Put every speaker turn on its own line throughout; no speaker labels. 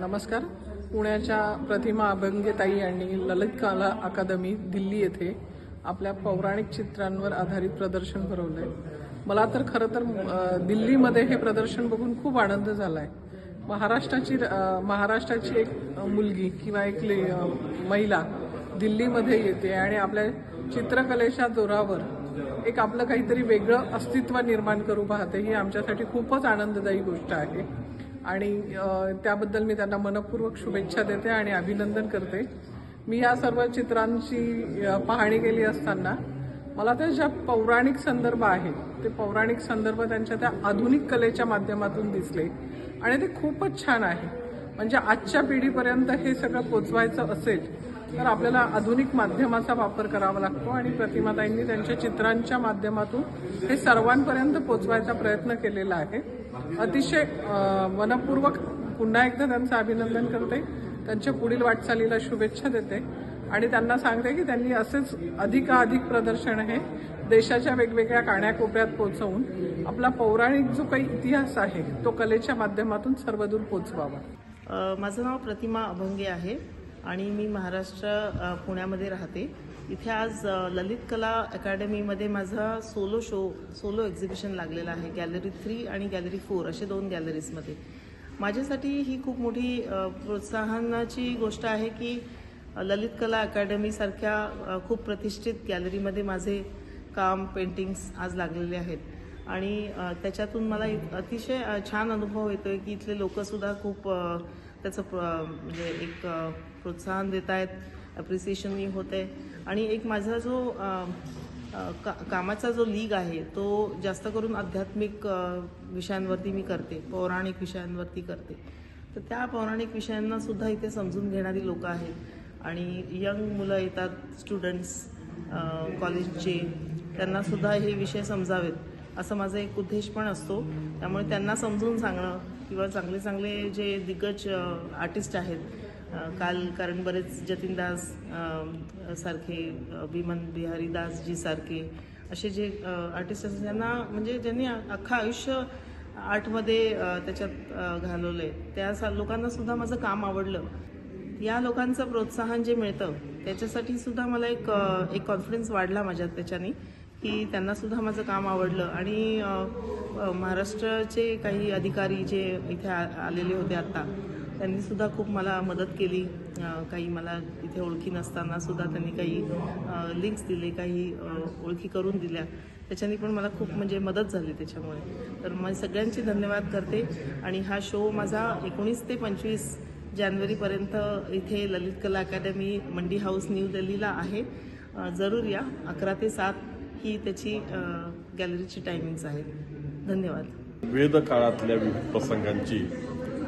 नमस्कार. पुण्याच्या प्रतिमा अभंगेताई यांनी ललित कला अकादमी दिल्ली येथे आपल्या पौराणिक चित्रांवर आधारित प्रदर्शन भरवलं आहे मला तर खरं तर दिल्लीमध्ये हे प्रदर्शन बघून खूप आनंद झाला आहे महाराष्ट्राची महाराष्ट्राची एक मुलगी किंवा एक ले महिला दिल्लीमध्ये येते आणि आपल्या चित्रकलेच्या जोरावर एक आपलं काहीतरी वेगळं अस्तित्व निर्माण करू पाहते ही आमच्यासाठी खूपच आनंददायी गोष्ट आहे. आणि त्याबद्दल मी त्यांना मनपूर्वक शुभेच्छा देते आणि अभिनंदन करते. मी या सर्व चित्रांची पाहणी केली असताना मला त्या ज्या पौराणिक संदर्भ आहेत ते पौराणिक संदर्भ त्यांच्या त्या आधुनिक कलेच्या माध्यमातून दिसले. आणि ते खूपच छान आहे. म्हणजे आजच्या पिढीपर्यंत हे सगळं पोचवायचं असेल तर आपल्याला आधुनिक माध्यमाचा वापर करावा लागतो आणि प्रतिमाताईंनी त्यांच्या चित्रांच्या माध्यमातून हे सर्वांपर्यंत पोचवायचा प्रयत्न केलेला आहे. अतिशय मनपूर्वक पुन्हा एकदा त्यांचं अभिनंदन करते. त्यांच्या पुढील वाटचालीला शुभेच्छा देते. आणि त्यांना सांगते की त्यांनी असेच अधिकाधिक प्रदर्शन हे देशाच्या वेगवेगळ्या काण्याकोपऱ्यात पोहोचवून आपला पौराणिक जो काही इतिहास आहे तो कलेच्या माध्यमातून सर्वदूर पोचवावा.
माझं नाव प्रतिमा अभंगे आहे आणि मी महाराष्ट्र पुण्यामध्ये राहते. इथे आज ललित कला अकॅडमीमध्ये माझा सोलो शो सोलो एक्झिबिशन लागलेला आहे. गॅलरी थ्री आणि गॅलरी फोर असे दोन गॅलरीजमध्ये माझ्यासाठी ही खूप मोठी प्रोत्साहनाची गोष्ट आहे की ललित कला अकॅडमीसारख्या खूप प्रतिष्ठित गॅलरीमध्ये माझे काम पेंटिंग्स आज लागलेले आहेत. आणि त्याच्यातून मला अतिशय छान अनुभव येतोय की इथले लोकसुद्धा खूप त्याचं प्र- म्हणजे एक प्रोत्साहन देत आहेत अप्रिसिएशनही होते आणि एक माझा जो का कामाचा जो लीग आहे तो जास्त करून आध्यात्मिक विषयांवरती मी करते पौराणिक विषयांवरती करते. तर त्या पौराणिक विषयांना सुद्धा इथे समजून घेणारी लोक आहेत. आणि यंग मुलं येतात स्टुडंट्स कॉलेजचे त्यांनासुद्धा हे विषय समजावेत. असं माझा एक उद्देश पण असतो. त्यामुळे त्यांना समजून सांगणं किंवा चांगले चांगले जे दिग्गज आर्टिस्ट आहेत काल कारण बरेच जतीनदास सारखे भीमन बिहारी दासजी सारखे असे जे आर्टिस्ट असतात त्यांना म्हणजे ज्यांनी अख्खं आयुष्य आर्टमध्ये त्याच्यात घालवलं आहे त्या सा लोकांना सुद्धा माझं काम आवडलं. या लोकांचं प्रोत्साहन जे मिळतं त्याच्यासाठी सुद्धा मला एक एक कॉन्फिडन्स वाढला माझ्यात त्याच्याने. की त्यांनासुद्धा माझं काम आवडलं. आणि महाराष्ट्राचे काही अधिकारी जे इथे आ- आलेले होते आत्ता त्यांनीसुद्धा खूप मला मदत केली. काही मला इथे ओळखी नसतानासुद्धा त्यांनी काही लिंक्स दिले काही ओळखी करून दिल्या. त्याच्यानी पण मला खूप म्हणजे मदत झाली त्याच्यामुळे. तर मी सगळ्यांची धन्यवाद करते. आणि हा शो माझा एकोणीस ते पंचवीस जानेवारीपर्यंत इथे ललित कला अकॅडमी मंडी हाऊस न्यू दिल्लीला आहे. जरूर या. अकरा ते सात ही त्याची गॅलरीची टायमिंग्स आहेत. धन्यवाद.
वेद काळातल्या विविध प्रसंगांची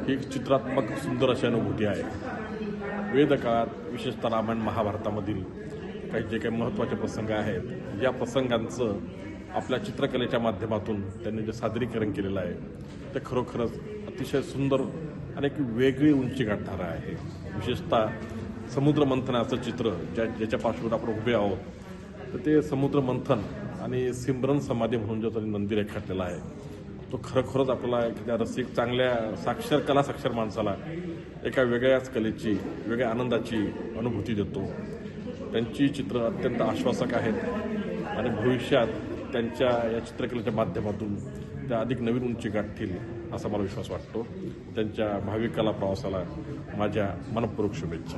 ही चित्रात्मक सुंदर अशी अनुभूती आहे. वेद काळात विशेषतः रामायण महाभारतामधील काही जे काही महत्त्वाचे प्रसंग आहेत या प्रसंगांचं आपल्या चित्रकलेच्या माध्यमातून त्यांनी जे सादरीकरण केलेलं आहे ते खरोखरच अतिशय सुंदर आणि एक वेगळी उंची गाठणारं आहे. विशेषतः समुद्र मंथनाचं चित्र ज्या ज्याच्या पार्श्वभूमीवर आपण उभे आहोत तर ते समुद्र मंथन आणि सिमरन समाधी म्हणून जो त्यांनी मंदिर रेखाटलेला आहे तो खरोखरच आपल्याला एखाद्या रसिक चांगल्या साक्षर कला साक्षर माणसाला एका वेगळ्याच कलेची वेगळ्या आनंदाची अनुभूती देतो. त्यांची चित्र अत्यंत आश्वासक आहेत आणि भविष्यात त्यांच्या या चित्रकलेच्या माध्यमातून त्या अधिक नवीन उंची गाठतील असा मला विश्वास वाटतो. त्यांच्या भावी कला प्रवासाला माझ्या मनपूर्वक शुभेच्छा.